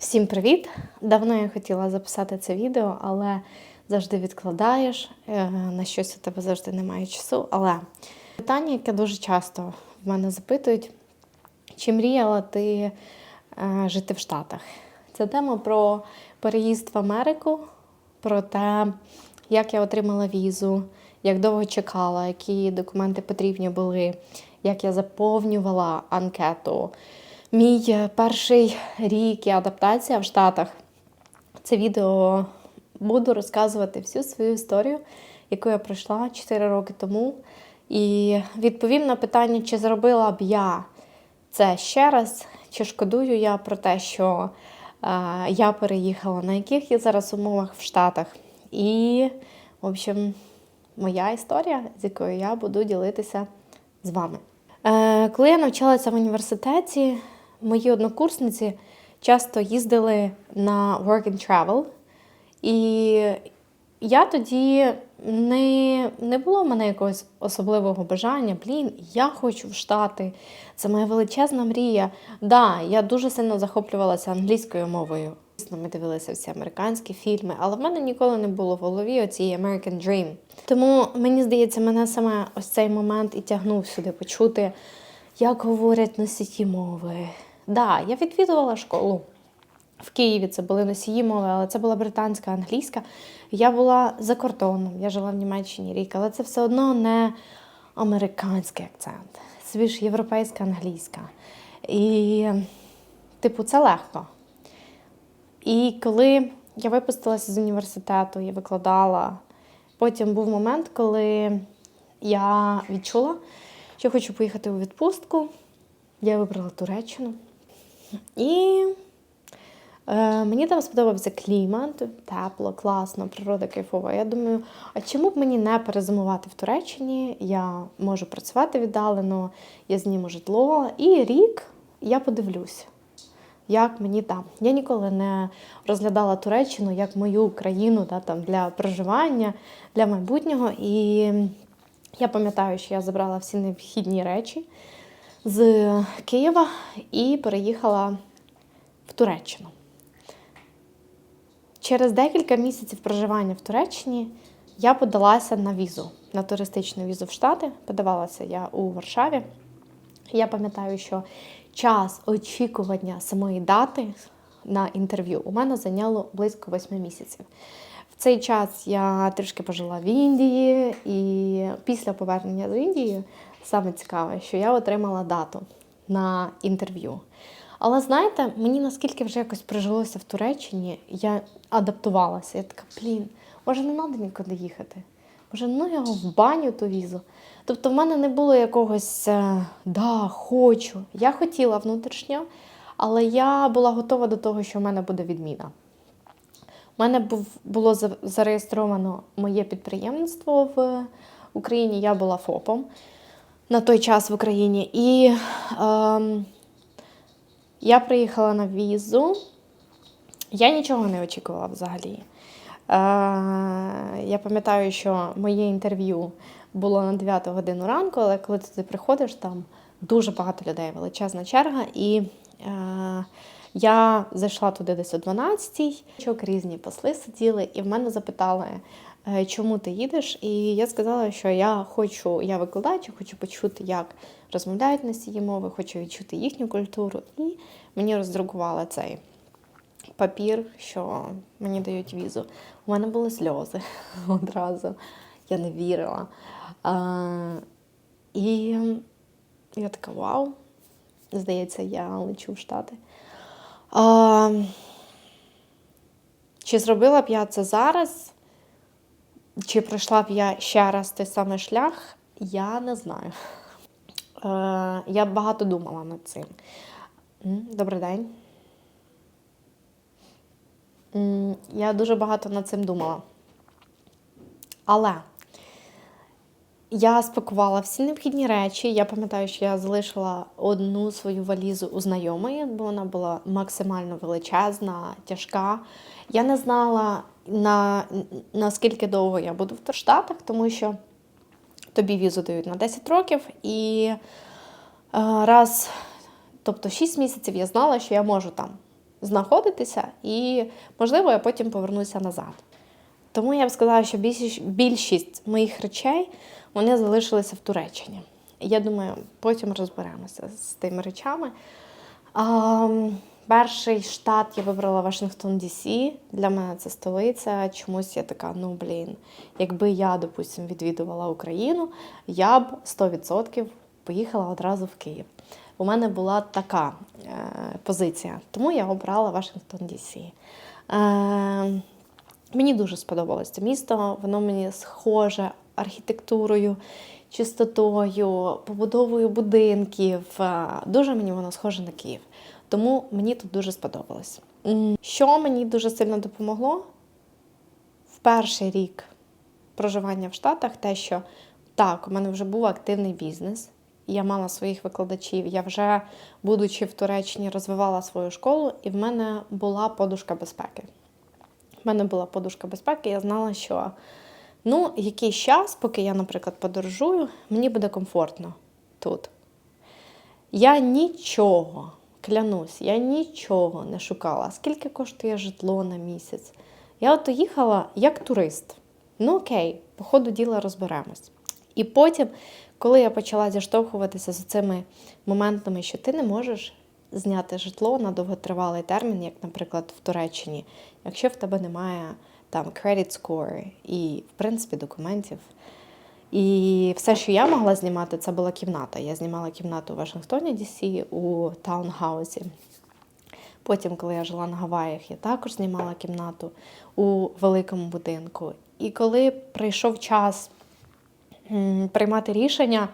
Всім привіт! Давно я хотіла записати це відео, але завжди відкладаєш. е, На щось у тебе завжди немає часу. Але питання, яке дуже часто в мене запитують: чи мріяла ти е, жити в Штатах? Це тема про переїзд в Америку, про те, як я отримала візу, як довго чекала, які документи потрібні були, як я заповнювала анкету. Мій е, перший рік і адаптація в Штатах. Це відео буду розказувати всю свою історію, яку я пройшла 4 роки тому. І відповім на питання, чи зробила б я це ще раз, чи шкодую я про те, що е, я переїхала, на яких я зараз умовах в Штатах. І, в общем, моя історія, з якою я буду ділитися з вами. Е, коли я навчалася в університеті, мої однокурсниці часто їздили на work and travel. І я тоді не, не було в мене якогось особливого бажання. Блін, я хочу в Штати. Це моя величезна мрія. Да, я дуже сильно захоплювалася англійською мовою. Ми дивилися всі американські фільми, але в мене ніколи не було в голові оцій American Dream. Тому мені здається, мене саме ось цей момент і тягнув сюди почути, як говорять носії мови. Да, я відвідувала школу. В Києві це були носії мови, але це була британська англійська. Я була за кордоном, я жила в Німеччині рік, але це все одно не американський акцент. Це більш європейська англійська. І, типу, це легко. І коли я випустилася з університету і викладала, потім був момент, коли я відчула, що хочу поїхати у відпустку. Я вибрала Туреччину. І е, мені там сподобався клімат, тепло, класно, природа кайфова. Я думаю, а чому б мені не перезимувати в Туреччині? Я можу працювати віддалено, я зніму житло, і рік я подивлюся, як мені там. Я ніколи не розглядала Туреччину як мою країну да, там, для проживання, для майбутнього. І я пам'ятаю, що я забрала всі необхідні речі з Києва і переїхала в Туреччину. Через декілька місяців проживання в Туреччині я подалася на візу, на туристичну візу в Штати. Подавалася я у Варшаві. Я пам'ятаю, що час очікування самої дати на інтерв'ю у мене зайняло близько восьми місяців. В цей час я трішки пожила в Індії, і після повернення до Індії саме цікаве, що я отримала дату на інтерв'ю. Але знаєте, мені наскільки вже якось прижилося в Туреччині, я адаптувалася. Я така, блін, може, не треба нікуди їхати. Може, ну його в баню ту візу. Тобто в мене не було якогось е, да, хочу. Я хотіла внутрішньо, але я була готова до того, що в мене буде відміна. У мене було зареєстровано моє підприємство в Україні. Я була ФОПом на той час в Україні. І ем, я приїхала на візу. Я нічого не очікувала взагалі. Е, я пам'ятаю, що моє інтерв'ю було на 9 годину ранку, але коли ти приходиш, там дуже багато людей, величезна черга. І е, я зайшла туди десь о 12-й, чок різні посли сиділи, і в мене запитали, е, чому ти їдеш? І я сказала, що я хочу, я викладач, хочу почути, як розмовляють на носії мови, хочу відчути їхню культуру. І мені роздрукували цей папір, що мені дають візу. У мене були сльози одразу. Я не вірила. А, і я така, вау, здається, я лечу в Штати. А, чи зробила б я це зараз? Чи пройшла б я ще раз той самий шлях? Я не знаю. Е, я багато думала над цим. Добрий день. Я дуже багато над цим думала. Але я спакувала всі необхідні речі. Я пам'ятаю, що я залишила одну свою валізу у знайомої, бо вона була максимально величезна, тяжка. Я не знала, на, наскільки довго я буду в Штатах, тому що тобі візу дають на 10 років, і е, раз, тобто 6 місяців я знала, що я можу там знаходитися, і, можливо, я потім повернуся назад. Тому я б сказала, що більшість, більшість моїх речей вони залишилися в Туреччині. Я думаю, потім розберемося з тими речами. А, перший штат я вибрала Вашингтон Дісі. Для мене це столиця. Чомусь я така, ну блін, якби я, допустим, відвідувала Україну, я б 100% поїхала одразу в Київ. У мене була така е, позиція, тому я обрала Вашингтон Дісі. Е, Мені дуже сподобалось це місто, воно мені схоже архітектурою, чистотою, побудовою будинків. Е, Дуже мені воно схоже на Київ. Тому мені тут дуже сподобалось. Що мені дуже сильно допомогло в перший рік проживання в Штатах, те, що так, у мене вже був активний бізнес, я мала своїх викладачів, я вже, будучи в Туреччині, розвивала свою школу, і в мене була подушка безпеки. В мене була подушка безпеки, я знала, що ну, якийсь час, поки я, наприклад, подорожую, мені буде комфортно тут. Я нічого, клянусь, я нічого не шукала. Скільки коштує житло на місяць? Я от їхала як турист. Ну окей, по ходу діла розберемось. І потім, коли я почала зіштовхуватися з цими моментами, що ти не можеш зняти житло на довготривалий термін, як, наприклад, в Туреччині, якщо в тебе немає там credit score і, в принципі, документів. І все, що я могла знімати, це була кімната. Я знімала кімнату у Вашингтоні, Дісі, у таунхаусі. Потім, коли я жила на Гаваях, я також знімала кімнату у великому будинку. І коли прийшов час приймати рішення,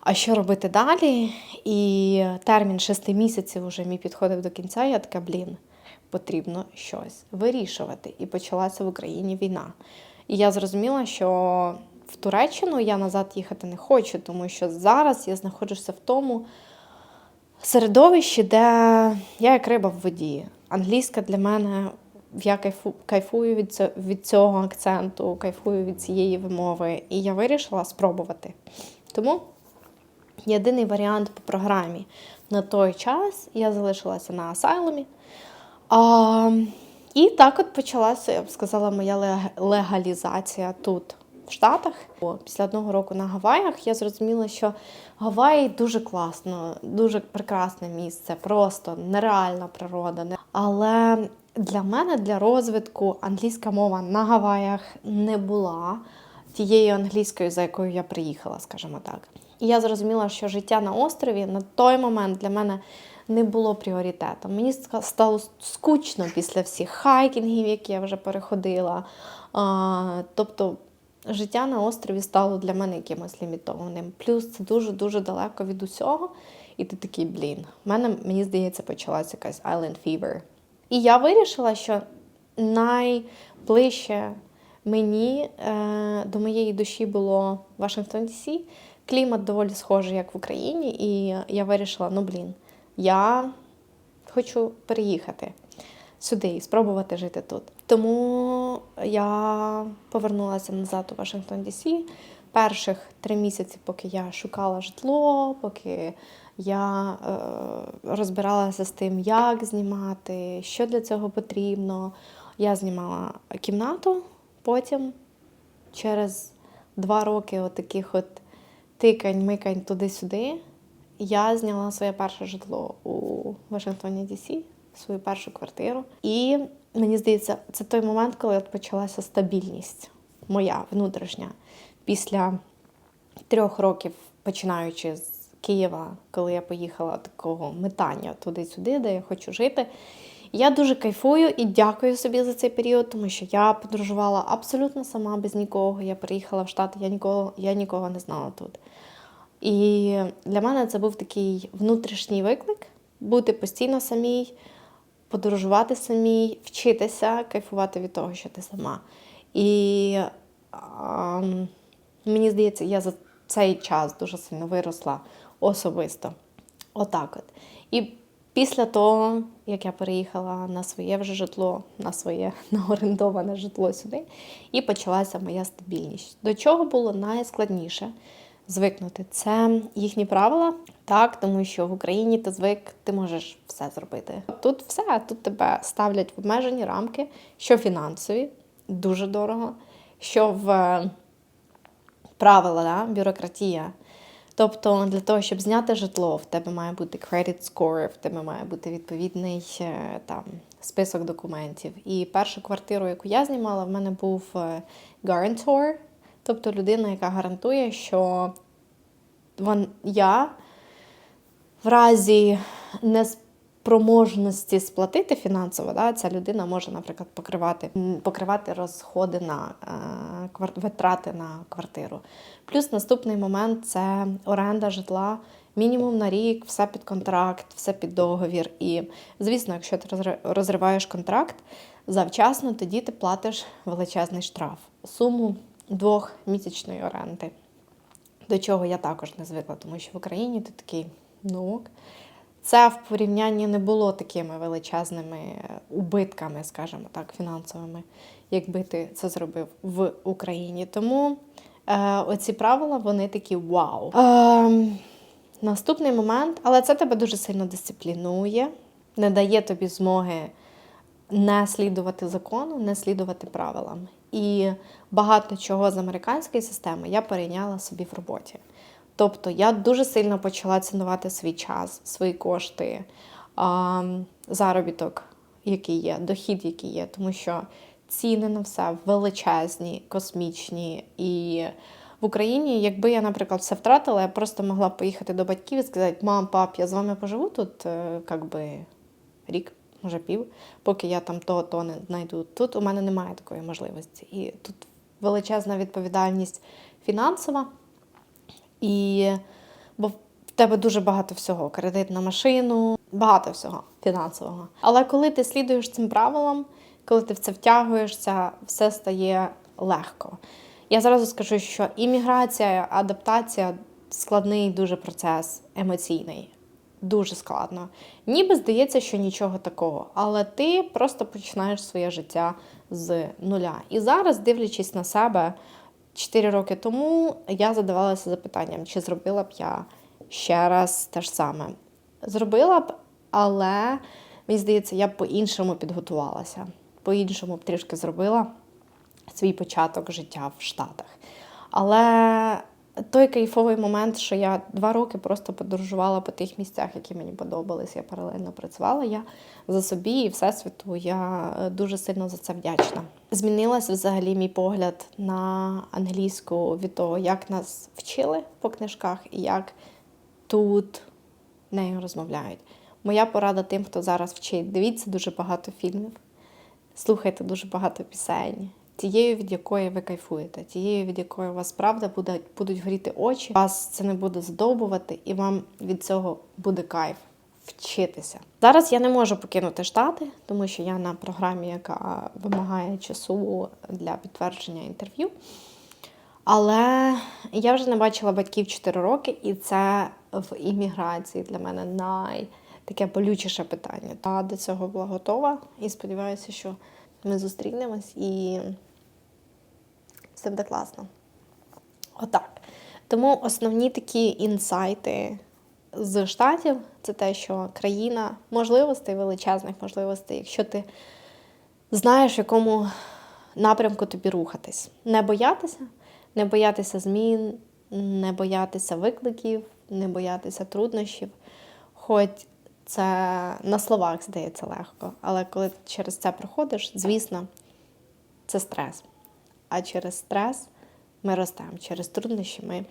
а що робити далі, і термін шести місяців вже мій підходив до кінця, я така, блін, потрібно щось вирішувати. І почалася в Україні війна. І я зрозуміла, що в Туреччину я назад їхати не хочу, тому що зараз я знаходжуся в тому середовищі, де я як риба в воді. Англійська для мене, я кайфу, кайфую від цього, від цього акценту, кайфую від цієї вимови. І я вирішила спробувати. Тому єдиний варіант по програмі на той час я залишилася на асайлумі. А, і так от почалася, я б сказала, моя легалізація тут, в Штатах. Після одного року на Гаваях я зрозуміла, що Гаваї дуже класно, дуже прекрасне місце, просто нереальна природа. Але для мене, для розвитку, англійська мова на Гаваях не була тією англійською, за якою я приїхала, скажімо так. І я зрозуміла, що життя на острові на той момент для мене не було пріоритетом. Мені стало скучно після всіх хайкінгів, які я вже переходила. А, тобто життя на острові стало для мене якимось лімітованим. Плюс це дуже-дуже далеко від усього. І ти такий, блін, в мене, мені здається, почалася якась island fever. І я вирішила, що найближче мені е, до моєї душі було Вашингтон Дісі. Клімат доволі схожий, як в Україні, і я вирішила: ну блін, я хочу переїхати сюди і спробувати жити тут. Тому я повернулася назад у Вашингтон Дісі. Перших три місяці, поки я шукала житло, поки я е, розбиралася з тим, як знімати, що для цього потрібно. Я знімала кімнату, потім через два роки от таких от тикань, микань туди-сюди, я зняла своє перше житло у Вашингтоні Дісі, свою першу квартиру. І мені здається, це той момент, коли почалася стабільність моя внутрішня. Після трьох років, починаючи з Києва, коли я поїхала такого метання туди-сюди, де я хочу жити. Я дуже кайфую і дякую собі за цей період, тому що я подорожувала абсолютно сама без нікого. Я приїхала в Штати, я нікого, я нікого не знала тут. І для мене це був такий внутрішній виклик бути постійно самій, подорожувати самій, вчитися, кайфувати від того, що ти сама. І а, мені здається, я за цей час дуже сильно виросла особисто. Отак от. І після того, як я переїхала на своє вже житло, на своє на орендоване житло сюди, і почалася моя стабільність. До чого було найскладніше звикнути. Це їхні правила, так, тому що в Україні ти звик, ти можеш все зробити. Тут все, тут тебе ставлять в обмежені рамки, що фінансові, дуже дорого, що в е, правила, да? бюрократія. Тобто для того, щоб зняти житло, в тебе має бути credit score, в тебе має бути відповідний е, там список документів. І першу квартиру, яку я знімала, в мене був е, guarantor, тобто людина, яка гарантує, що вон, я в разі неспроможності сплатити фінансово, да, ця людина може, наприклад, покривати, покривати розходи на е, витрати на квартиру. Плюс наступний момент це оренда житла. Мінімум на рік, все під контракт, все під договір. І, звісно, якщо ти розри- розриваєш контракт завчасно, тоді ти платиш величезний штраф. Суму двохмісячної оренди до чого я також не звикла, тому що в Україні ти такий, ну. Це в порівнянні не було такими величезними убитками, скажімо так, фінансовими, якби ти це зробив в Україні. Тому е, оці правила вони такі вау. Е, наступний момент, але це тебе дуже сильно дисциплінує, не дає тобі змоги не слідувати закону, не слідувати правилам. І багато чого з американської системи я перейняла собі в роботі. Тобто я дуже сильно почала цінувати свій час, свої кошти, заробіток, який є, дохід, який є, тому що ціни на все величезні, космічні. І в Україні, якби я, наприклад, все втратила, я просто могла поїхати до батьків і сказати: мам, пап, я з вами поживу тут, е, як би рік, може пів, поки я там то, то не знайду. Тут у мене немає такої можливості. І тут величезна відповідальність фінансова, і бо в тебе дуже багато всього: кредит на машину, багато всього фінансового. Але коли ти слідуєш цим правилам, коли ти в це втягуєшся, все стає легко. Я зразу скажу, що імміграція, адаптація складний дуже процес емоційний. Дуже складно. Ніби здається, що нічого такого, але ти просто починаєш своє життя з нуля. І зараз, дивлячись на себе 4 роки тому, я задавалася запитанням, чи зробила б я ще раз те ж саме. Зробила б, але мені здається, я б по-іншому підготувалася, по-іншому б трішки зробила свій початок життя в Штатах. Але той кайфовий момент, що я два роки просто подорожувала по тих місцях, які мені подобались, я паралельно працювала. Я за собі і всесвіту. Я е, дуже сильно за це вдячна. Змінилась взагалі мій погляд на англійську від того, як нас вчили по книжках і як тут нею розмовляють. Моя порада тим, хто зараз вчить, дивіться дуже багато фільмів, слухайте дуже багато пісень. Тією, від якої ви кайфуєте, тією, від якої у вас правда буде, будуть горіти очі, вас це не буде задовбувати, і вам від цього буде кайф вчитися. Зараз я не можу покинути штати, тому що я на програмі, яка вимагає часу для підтвердження інтерв'ю. Але я вже не бачила батьків 4 роки, і це в імміграції для мене най таке болючіше питання. Та до цього була готова і сподіваюся, що ми зустрінемось і все буде класно. Отак. Тому основні такі інсайти з штатів це те, що країна можливостей, величезних можливостей, якщо ти знаєш, в якому напрямку тобі рухатись. Не боятися, не боятися змін, не боятися викликів, не боятися труднощів. Хоч це на словах здається легко, але коли ти через це проходиш, звісно, це стрес. А через стрес ми ростемо, через труднощі ми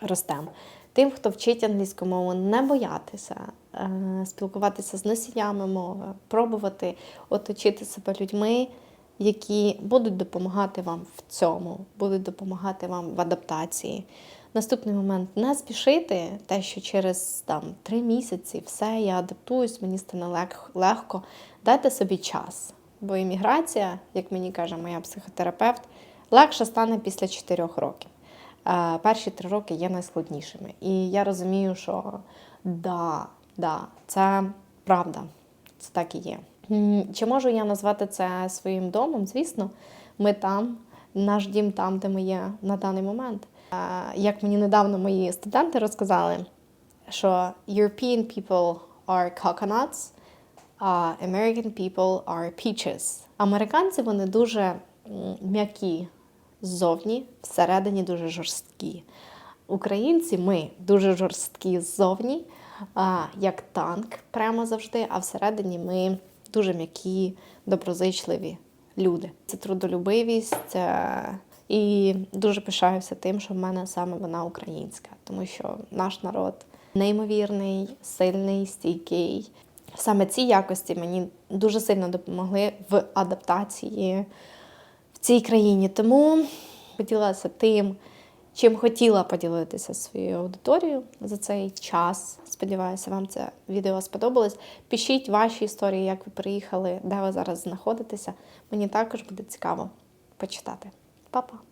ростемо. Тим, хто вчить англійську мову, не боятися, е, спілкуватися з носіями мови, пробувати оточити себе людьми, які будуть допомагати вам в цьому, будуть допомагати вам в адаптації. Наступний момент не спішити, те, що через там три місяці все, я адаптуюсь, мені стане легко. Дайте собі час. Бо імміграція, як мені каже моя психотерапевт, легше стане після 4 років. Е, Перші три роки є найскладнішими. І я розумію, що да, да, це правда, це так і є. Чи можу я назвати це своїм домом? Звісно, ми там, наш дім там, де ми є на даний момент. Як мені недавно мої студенти розказали, що European people are coconuts, а American people are peaches. Американці вони дуже м'які ззовні, всередині дуже жорсткі. Українці ми дуже жорсткі ззовні, як танк, прямо завжди, а всередині ми дуже м'які, доброзичливі люди. Це трудолюбивість. е, І дуже пишаюся тим, що в мене саме вона українська, тому що наш народ неймовірний, сильний, стійкий. Саме ці якості мені дуже сильно допомогли в адаптації в цій країні. Тому поділилася тим, чим хотіла поділитися своєю аудиторією за цей час. Сподіваюся, вам це відео сподобалось. Пишіть ваші історії, як ви приїхали, де ви зараз знаходитеся. Мені також буде цікаво почитати. Па-па!